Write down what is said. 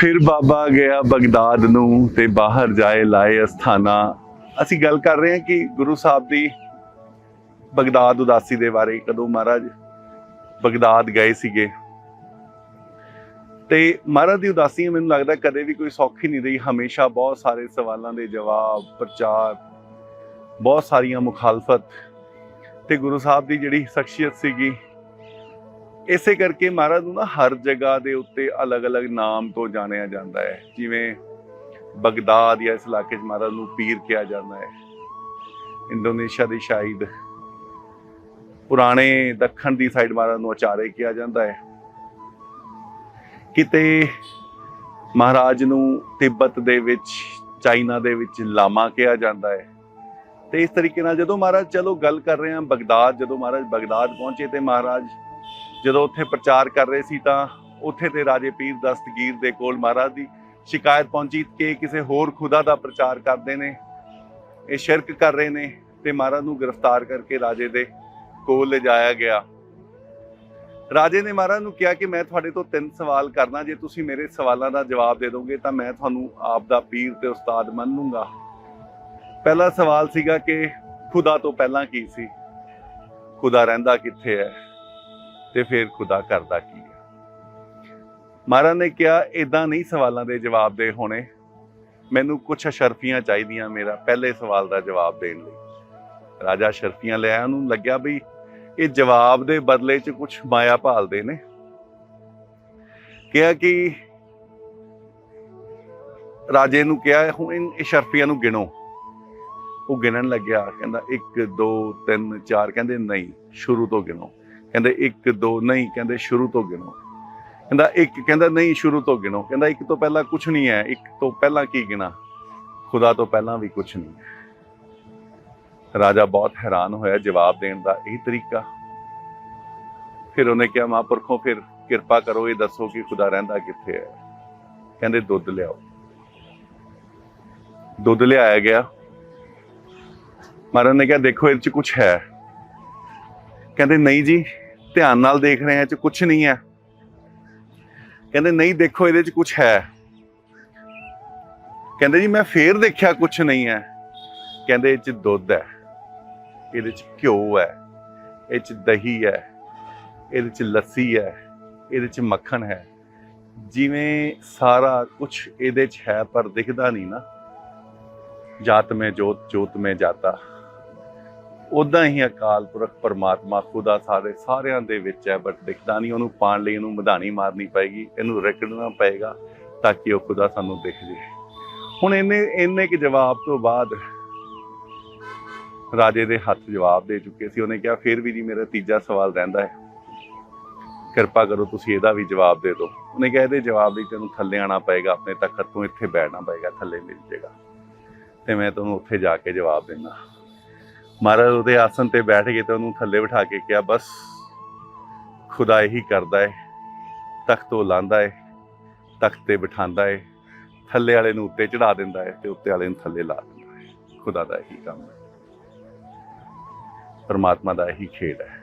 ਫਿਰ ਬਾਬਾ ਗਿਆ ਬਗਦਾਦ ਨੂੰ ਤੇ ਬਾਹਰ ਜਾਏ ਲਾਏ ਅਸਥਾਨਾ। ਅਸੀਂ ਗੱਲ ਕਰ ਰਹੇ ਹਾਂ ਕਿ ਗੁਰੂ ਸਾਹਿਬ ਦੀ ਬਗਦਾਦ ਉਦਾਸੀ ਦੇ ਬਾਰੇ ਕਦੋਂ ਮਹਾਰਾਜ ਬਗਦਾਦ ਗਏ ਸੀਗੇ। ਤੇ ਮਹਾਰਾਜ ਦੀ ਉਦਾਸੀ ਮੈਨੂੰ ਲੱਗਦਾ ਕਦੇ ਵੀ ਕੋਈ ਸੌਖੀ ਨਹੀਂ ਰਹੀ। ਹਮੇਸ਼ਾ ਬਹੁਤ ਸਾਰੇ ਸਵਾਲਾਂ ਦੇ ਜਵਾਬ, ਪ੍ਰਚਾਰ, ਬਹੁਤ ਸਾਰੀਆਂ ਮੁਖਾਲਫਤ। ਤੇ ਗੁਰੂ ਸਾਹਿਬ ਦੀ ਜਿਹੜੀ ਸ਼ਖਸੀਅਤ ਸੀਗੀ ਇਸੇ ਕਰਕੇ ਮਹਾਰਾਜ ਨੂੰ ਨਾ ਹਰ ਜਗ੍ਹਾ ਦੇ ਉੱਤੇ ਅਲੱਗ-ਅਲੱਗ ਨਾਮ ਤੋਂ ਜਾਣਿਆ ਜਾਂਦਾ ਹੈ। ਜਿਵੇਂ ਬਗਦਾਦ ਜਾਂ ਇਸ ਇਲਾਕੇ 'ਚ ਮਹਾਰਾਜ ਨੂੰ ਪੀਰ ਕਿਹਾ ਜਾਂਦਾ ਹੈ। ਇੰਡੋਨੇਸ਼ੀਆ ਦੀ ਸ਼ਾਇਦ ਪੁਰਾਣੇ ਦੱਖਣ ਦੀ ਸਾਈਡ ਮਹਾਰਾਜ ਨੂੰ ਆਚਾਰੇ ਕਿਹਾ ਜਾਂਦਾ ਹੈ। ਕਿਤੇ ਮਹਾਰਾਜ ਨੂੰ ਤਿੱਬਤ ਦੇ ਵਿੱਚ, ਚਾਈਨਾ ਦੇ ਵਿੱਚ ਲਾਮਾ ਕਿਹਾ ਜਾਂਦਾ ਹੈ। ਤੇ ਇਸ ਤਰੀਕੇ ਨਾਲ ਜਦੋਂ ਮਹਾਰਾਜ ਚਲੋ ਗੱਲ ਕਰ ਰਹੇ ਹਾਂ ਬਗਦਾਦ, ਜਦੋਂ ਮਹਾਰਾਜ ਬਗਦਾਦ ਪਹੁੰਚੇ ਤੇ ਮਹਾਰਾਜ ਜਦੋਂ ਉੱਥੇ ਪ੍ਰਚਾਰ ਕਰ ਰਹੇ ਸੀ ਤਾਂ ਉੱਥੇ ਤੇ ਰਾਜੇ ਪੀਰ ਦਸਤਗੀਰ ਦੇ ਕੋਲ ਮਹਾਰਾਜ ਦੀ ਸ਼ਿਕਾਇਤ ਪਹੁੰਚੀ ਕਿ ਕਿਸੇ ਹੋਰ ਖੁਦਾ ਦਾ ਪ੍ਰਚਾਰ ਕਰਦੇ ਨੇ, ਇਹ ਸ਼ਿਰਕ ਕਰ ਰਹੇ ਨੇ ਤੇ ਮਹਾਰਾਜ ਨੂੰ ਗ੍ਰਿਫਤਾਰ ਕਰਕੇ ਰਾਜੇ ਦੇ ਕੋਲ ਲਿਜਾਇਆ ਗਿਆ। ਰਾਜੇ ਨੇ ਮਹਾਰਾਜ ਨੂੰ ਕਿਹਾ ਕਿ ਮੈਂ ਤੁਹਾਡੇ ਤੋਂ ਤਿੰਨ ਸਵਾਲ ਕਰਨਾ ਜੇ ਤੁਸੀਂ ਮੇਰੇ ਸਵਾਲਾਂ ਦਾ ਜਵਾਬ ਦੇ ਦੋਗੇ ਤਾਂ ਮੈਂ ਤੁਹਾਨੂੰ ਆਪ ਦਾ ਪੀਰ ਤੇ ਉਸਤਾਦ ਮੰਨ ਲੂੰਗਾ। ਪਹਿਲਾ ਸਵਾਲ ਸੀਗਾ ਕਿ ਖੁਦਾ ਤੋਂ ਪਹਿਲਾਂ ਕੀ ਸੀ? ਖੁਦਾ ਰਹਿੰਦਾ ਕਿੱਥੇ ਹੈ? ਤੇ ਫਿਰ ਖੁਦਾ ਕਰਦਾ ਕੀ ਹੈ ਮਹਾਰਾਜ ਨੇ ਕਿਹਾ ਇਦਾਂ ਨਹੀਂ ਸਵਾਲਾਂ ਦੇ ਜਵਾਬ ਦੇ ਹੋਣੇ। ਮੈਨੂੰ ਕੁਝ ਅਸ਼ਰਫੀਆਂ ਚਾਹੀਦੀਆਂ ਮੇਰਾ ਪਹਿਲੇ ਸਵਾਲ ਦਾ ਜਵਾਬ ਦੇਣ ਲਈ। ਰਾਜਾ ਸ਼ਰਫੀਆਂ ਲਿਆ ਉਹਨੂੰ ਲੱਗਿਆ ਵੀ ਇਹ ਜਵਾਬ ਦੇ ਬਦਲੇ 'ਚ ਕੁਝ ਮਾਇਆ ਭਾਲਦੇ ਨੇ। ਕਿਹਾ ਕਿ ਰਾਜੇ ਨੂੰ ਕਿਹਾ, ਹੁਣ ਇਹ ਸ਼ਰਫੀਆਂ ਨੂੰ ਗਿਣੋ। ਉਹ ਗਿਣਨ ਲੱਗਿਆ, ਕਹਿੰਦਾ 1 2 3 4 ਕਹਿੰਦੇ ਨਹੀਂ, ਸ਼ੁਰੂ ਤੋਂ ਗਿਣੋ। ਕਹਿੰਦੇ 1 2 ਨਹੀਂ, ਕਹਿੰਦੇ ਸ਼ੁਰੂ ਤੋਂ ਗਿਣੋ। ਕਹਿੰਦਾ ਇੱਕ, ਕਹਿੰਦਾ ਨਹੀਂ ਸ਼ੁਰੂ ਤੋਂ ਗਿਣੋ। ਕਹਿੰਦਾ ਇੱਕ ਤੋਂ ਪਹਿਲਾਂ ਕੁਝ ਨਹੀਂ ਹੈ, ਇੱਕ ਤੋਂ ਪਹਿਲਾਂ ਕੀ ਗਿਣਾ? ਖੁਦਾ ਤੋਂ ਪਹਿਲਾਂ ਵੀ ਕੁਝ ਨਹੀਂ। ਹੈ ਰਾਜਾ ਬਹੁਤ ਹੈਰਾਨ ਹੋਇਆ ਜਵਾਬ ਦੇਣ ਦਾ ਇਹ ਤਰੀਕਾ। ਫਿਰ ਉਹਨੇ ਕਿਹਾ, ਮਹਾਂਪੁਰਖੋਂ, ਫਿਰ ਕਿਰਪਾ ਕਰੋ, ਇਹ ਦੱਸੋ ਕਿ ਖੁਦਾ ਰਹਿੰਦਾ ਕਿੱਥੇ ਹੈ। ਕਹਿੰਦੇ ਦੁੱਧ ਲਿਆਓ। ਦੁੱਧ ਲਿਆਇਆ ਗਿਆ। ਮਹਾਰਾਜ ਨੇ ਕਿਹਾ, ਦੇਖੋ ਇਹ ਚ ਕੁਝ ਹੈ। ਕਹਿੰਦੇ, ਨਹੀਂ ਜੀ ਧਿਆਨ ਨਾਲ ਦੇਖ ਰਹੇ ਹਾਂ, ਇਹ ਚ ਕੁਝ ਨਹੀਂ ਹੈ। ਕਹਿੰਦੇ, ਨਹੀਂ, ਦੇਖੋ, ਇਹਦੇ ਚ ਕੁਝ ਹੈ। ਕਹਿੰਦੇ, ਜੀ, ਮੈਂ ਫੇਰ ਦੇਖਿਆ ਕੁਝ ਨਹੀਂ ਹੈ। ਕਹਿੰਦੇ, ਇਹ ਚ ਦੁੱਧ ਹੈ। ਇਹਦੇ ਚ ਘਿਓ ਹੈ। ਇਹ ਚ ਦਹੀਂ ਹੈ। ਇਹਦੇ ਚ ਲੱਸੀ ਹੈ। ਇਹਦੇ ਚ ਮੱਖਣ ਹੈ। ਜਿਵੇਂ ਸਾਰਾ ਕੁਝ ਇਹਦੇ ਚ ਹੈ, ਪਰ ਦਿਖਦਾ ਨਹੀਂ ਨਾ। ਜਾਤ ਮੈਂ ਜੋਤ ਜੋਤ ਮੈਂ ਜਾਤਾ। ਉਦਾਂ ਹੀ ਅਕਾਲ ਪੁਰਖ ਪਰਮਾਤਮਾ ਖੁਦਾ ਸਾਰੇ ਸਾਰਿਆਂ ਦੇ ਵਿੱਚ ਹੈ ਬਟ ਦਿਖਦਾ ਨਹੀਂ, ਉਹਨੂੰ ਪਾਣ ਲਈ ਇਹਨੂੰ ਮਧਾਣੀ ਮਾਰਨੀ ਪਏਗੀ, ਇਹਨੂੰ ਰਗੜਨਾ ਪਏਗਾ ਤਾਂ ਕਿ ਉਹ ਖੁਦਾ ਸਾਨੂੰ ਦਿਖ ਜੇ। ਹੁਣ ਇਹਨੇ ਇੰਨੇ ਕਿ ਜਵਾਬ ਤੋਂ ਬਾਅਦ ਰਾਜੇ ਦੇ ਹੱਥ ਜਵਾਬ ਦੇ ਚੁੱਕੇ ਸੀ, ਉਹਨੇ ਕਿਹਾ, ਫਿਰ ਵੀ ਜੀ ਮੇਰਾ ਤੀਜਾ ਸਵਾਲ ਰਹਿੰਦਾ ਹੈ। ਕਿਰਪਾ ਕਰੋ ਤੁਸੀਂ ਇਹਦਾ ਵੀ ਜਵਾਬ ਦੇ ਦਿਓ। ਉਹਨੇ ਕਿਹਾ, ਇਹਦੇ ਜਵਾਬ ਲਈ ਤੈਨੂੰ ਥੱਲੇ ਆਣਾ ਪਏਗਾ, ਆਪਣੇ ਤਖਤ ਤੋਂ ਇੱਥੇ ਬੈਠਣਾ ਪਏਗਾ, ਥੱਲੇ ਮਿਲ ਜੇਗਾ। ਤੇ ਮੈਂ ਤੁਹਾਨੂੰ ਉੱਥੇ ਜਾ ਕੇ ਜਵਾਬ ਦੇਣਾ ਮਹਾਰਾਜ ਉਹਦੇ ਆਸਨ ਤੇ ਬੈਠ ਕੇ ਤੇ ਉਹਨੂੰ ਥੱਲੇ ਬਿਠਾ ਕੇ ਕਿਹਾ, ਬਸ, ਖੁਦਾ ਇਹੀ ਕਰਦਾ ਹੈ ਤਖਤ ਤੋਂ ਲਾਂਦਾ ਹੈ ਤਖਤ ਤੇ ਬਿਠਾਉਂਦਾ ਏ, ਥੱਲੇ ਵਾਲੇ ਨੂੰ ਉੱਤੇ ਚੜਾ ਦਿੰਦਾ ਹੈ ਤੇ ਉੱਤੇ ਵਾਲੇ ਨੂੰ ਥੱਲੇ ਲਾ ਦਿੰਦਾ ਹੈ ਖੁਦਾ ਦਾ ਇਹੀ ਕੰਮ ਹੈ ਪਰਮਾਤਮਾ ਦਾ ਇਹੀ ਖੇਡ ਹੈ।